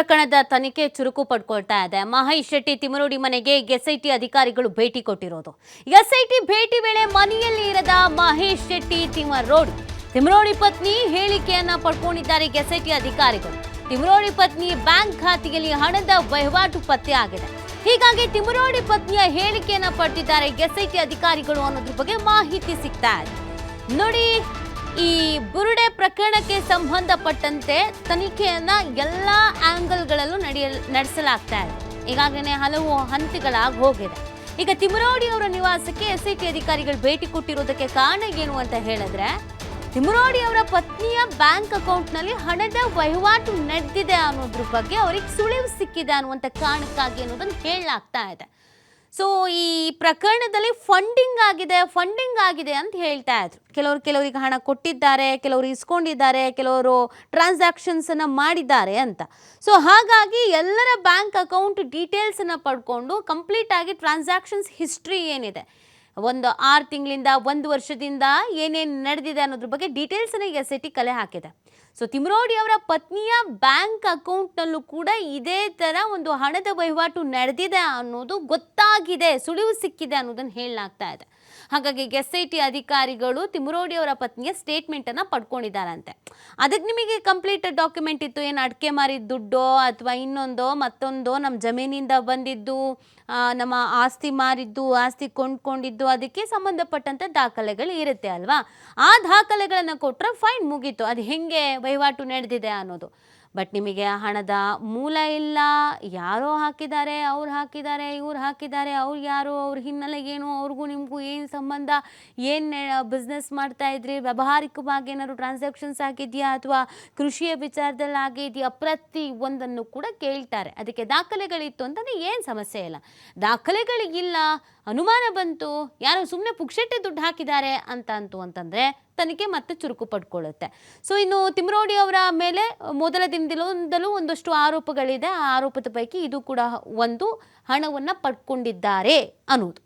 ಪ್ರಕರಣದ ತನಿಖೆ ಚುರುಕು ಪಡ್ಕೊಳ್ತಾ ಇದೆ. ಮಹೇಶ್ ಶೆಟ್ಟಿ ತಿಮರೋಡಿ ಮನೆಗೆ ಎಸ್ಐಟಿ ಅಧಿಕಾರಿಗಳು ಭೇಟಿ ಕೊಟ್ಟಿರೋದು. ಎಸ್ಐಟಿ ಭೇಟಿ ವೇಳೆ ಮನೆಯಲ್ಲಿ ಇರದ ಮಹೇಶ್ ಶೆಟ್ಟಿ ತಿಮರೋಡಿ. ತಿಮರೋಡಿ ಪತ್ನಿ ಹೇಳಿಕೆಯನ್ನ ಪಡ್ಕೊಂಡಿದ್ದಾರೆ ಎಸ್ಐಟಿ ಅಧಿಕಾರಿಗಳು. ತಿಮರೋಡಿ ಪತ್ನಿ ಬ್ಯಾಂಕ್ ಖಾತೆಯಲ್ಲಿ ಹಣದ ವಹಿವಾಟು ಪತ್ತೆ ಆಗಿದೆ. ಹೀಗಾಗಿ ತಿಮರೋಡಿ ಪತ್ನಿಯ ಹೇಳಿಕೆಯನ್ನ ಪಡೆದಿದ್ದಾರೆ ಎಸ್ಐಟಿ ಅಧಿಕಾರಿಗಳು ಅನ್ನೋದ್ರ ಬಗ್ಗೆ ಮಾಹಿತಿ ಸಿಗ್ತಾ ಇದೆ. ನೋಡಿ ಈ ಬುರುಡೆ ಪ್ರಕರಣಕ್ಕೆ ಸಂಬಂಧಪಟ್ಟಂತೆ ತನಿಖೆಯನ್ನ ಎಲ್ಲ ಆಂಗಲ್ಗಳಲ್ಲೂ ನಡೆಯ, ನಡೆಸಲಾಗ್ತಾ ಇದೆ. ಈಗಾಗಲೇ ಹಲವು ಹಂತಗಳಾಗಿ ಹೋಗಿದೆ. ಈಗ ತಿಮರೋಡಿ ಅವರ ನಿವಾಸಕ್ಕೆ ಎಸ್ ಐ ಟಿ ಅಧಿಕಾರಿಗಳು ಭೇಟಿ ಕೊಟ್ಟಿರೋದಕ್ಕೆ ಕಾರಣ ಏನು ಅಂತ ಹೇಳಿದ್ರೆ ತಿಮರೋಡಿ ಅವರ ಪತ್ನಿಯ ಬ್ಯಾಂಕ್ ಅಕೌಂಟ್ನಲ್ಲಿ ಹಣದ ವಹಿವಾಟು ನಡೆದಿದೆ ಅನ್ನೋದ್ರ ಬಗ್ಗೆ ಅವರಿಗೆ ಸುಳಿವು ಸಿಕ್ಕಿದೆ ಅನ್ನುವಂಥ ಕಾರಣಕ್ಕಾಗಿ ಅನ್ನೋದನ್ನು ಹೇಳಲಾಗ್ತಾ ಇದೆ. ಸೊ ಈ ಪ್ರಕರಣದಲ್ಲಿ ಫಂಡಿಂಗ್ ಆಗಿದೆ ಫಂಡಿಂಗ್ ಆಗಿದೆ ಅಂತ ಹೇಳ್ತಾ ಇದ್ರು. ಕೆಲವರು ಕೆಲವರಿಗೆ ಹಣ ಕೊಟ್ಟಿದ್ದಾರೆ, ಕೆಲವರು ಇಸ್ಕೊಂಡಿದ್ದಾರೆ ಕೆಲವರು ಟ್ರಾನ್ಸಾಕ್ಷನ್ಸ್ ಅನ್ನ ಮಾಡಿದ್ದಾರೆ ಅಂತ. ಸೊ ಹಾಗಾಗಿ ಎಲ್ಲರ ಬ್ಯಾಂಕ್ ಅಕೌಂಟ್ ಡೀಟೇಲ್ಸನ್ನು ಪಡ್ಕೊಂಡು ಕಂಪ್ಲೀಟ್ ಆಗಿ ಟ್ರಾನ್ಸಾಕ್ಷನ್ಸ್ ಹಿಸ್ಟ್ರಿ ಏನಿದೆ. ಒಂದು ಆರು ತಿಂಗಳಿಂದ ಒಂದು ವರ್ಷದಿಂದ ಏನೇನು ನಡೆದಿದೆ ಅನ್ನೋದ್ರ ಬಗ್ಗೆ ಡೀಟೇಲ್ಸ್ ಎಸ್ ಐ ಟಿ ಕಲೆ ಹಾಕಿದೆ. ಸೊ ತಿಮ್ರೋಡಿ ಅವರ ಪತ್ನಿಯ ಬ್ಯಾಂಕ್ ಅಕೌಂಟ್ನಲ್ಲೂ ಕೂಡ ಇದೇ ಥರ ಒಂದು ಹಣದ ವಹಿವಾಟು ನಡೆದಿದೆ ಅನ್ನೋದು ಗೊತ್ತಾಗಿದೆ, ಸುಳಿವು ಸಿಕ್ಕಿದೆ ಅನ್ನೋದನ್ನು ಹೇಳಲಾಗ್ತಾ ಇದೆ. ಹಾಗಾಗಿ ಎಸ್ ಐ ಟಿ ಅಧಿಕಾರಿಗಳು ತಿಮ್ರೋಡಿ ಅವರ ಪತ್ನಿಯ ಸ್ಟೇಟ್ಮೆಂಟನ್ನು ಪಡ್ಕೊಂಡಿದ್ದಾರಂತೆ. ಅದಕ್ಕೆ ನಿಮಗೆ ಕಂಪ್ಲೀಟ್ ಡಾಕ್ಯುಮೆಂಟ್ ಇತ್ತು, ಏನು ಅಡಿಕೆ ಮಾರಿದ ದುಡ್ಡೋ ಅಥವಾ ಇನ್ನೊಂದೋ, ಮತ್ತೊಂದೋ ನಮ್ಮ ಜಮೀನಿಂದ ಬಂದಿದ್ದು ನಮ್ಮ ಆಸ್ತಿ ಮಾರಿದ್ದು, ಆಸ್ತಿ ಕೊಂಡ್ಕೊಂಡಿದ್ದು ಅದಕ್ಕೆ ಸಂಬಂಧಪಟ್ಟಂಥ ದಾಖಲೆಗಳು ಇರುತ್ತೆ ಅಲ್ವಾ? ಆ ದಾಖಲೆಗಳನ್ನು ಕೊಟ್ಟರೆ ಫೈನ್ ಮುಗೀತು. ಅದು ಹೆಂಗೆ ವಹಿವಾಟು ನಡೆದಿದೆ ಅನ್ನೋದು. ಬಟ್ ನಿಮಗೆ ಹಣದ ಮೂಲ ಇಲ್ಲ. ಯಾರೋ ಹಾಕಿದ್ದಾರೆ, ಅವ್ರು ಹಾಕಿದ್ದಾರೆ, ಇವ್ರು ಹಾಕಿದ್ದಾರೆ, ಅವ್ರು ಯಾರು, ಅವ್ರ ಹಿನ್ನೆಲೆ ಏನು ಅವ್ರಿಗೂ ನಿಮಗೂ ಏನು ಸಂಬಂಧ, ಏನು ಬಿಸ್ನೆಸ್ ಮಾಡ್ತಾ ಇದ್ರಿ, ವ್ಯಾವಹಾರಿಕವಾಗಿ ಏನಾದ್ರು ಟ್ರಾನ್ಸಾಕ್ಷನ್ಸ್ ಆಗಿದೆಯಾ ಅಥವಾ ಕೃಷಿಯ ವಿಚಾರದಲ್ಲಿ ಆಗಿದೆಯಾ? ಪ್ರತಿ ಒಂದನ್ನು ಕೂಡ ಕೇಳ್ತಾರೆ. ಅದಕ್ಕೆ ದಾಖಲೆಗಳಿತ್ತು ಅಂತಂದರೆ ಏನು ಸಮಸ್ಯೆ ಇಲ್ಲ. ದಾಖಲೆಗಳಿಗಿಲ್ಲ, ಅನುಮಾನ ಬಂತು, ಯಾರೋ ಸುಮ್ಮನೆ ಪುಕ್ಷಟ್ಟೆ ದುಡ್ಡು ಹಾಕಿದ್ದಾರೆ ಅಂತ ಅಂತು ಅಂತಂದರೆ ತನಿಖೆ ಮತ್ತೆ ಚುರುಕು ಪಡ್ಕೊಳ್ಳುತ್ತೆ. ಸೊ ಇನ್ನು ತಿಮ್ರೋಡಿ ಅವರ ಮೇಲೆ ಮೊದಲ ದಿನದಿಂದಲೂ ಒಂದಷ್ಟು ಆರೋಪಗಳಿದೆ. ಆ ಆರೋಪದ ಪೈಕಿ ಇದು ಕೂಡ ಒಂದು ಹಣವನ್ನು ಪಡ್ಕೊಂಡಿದ್ದಾರೆ ಅನ್ನೋದು.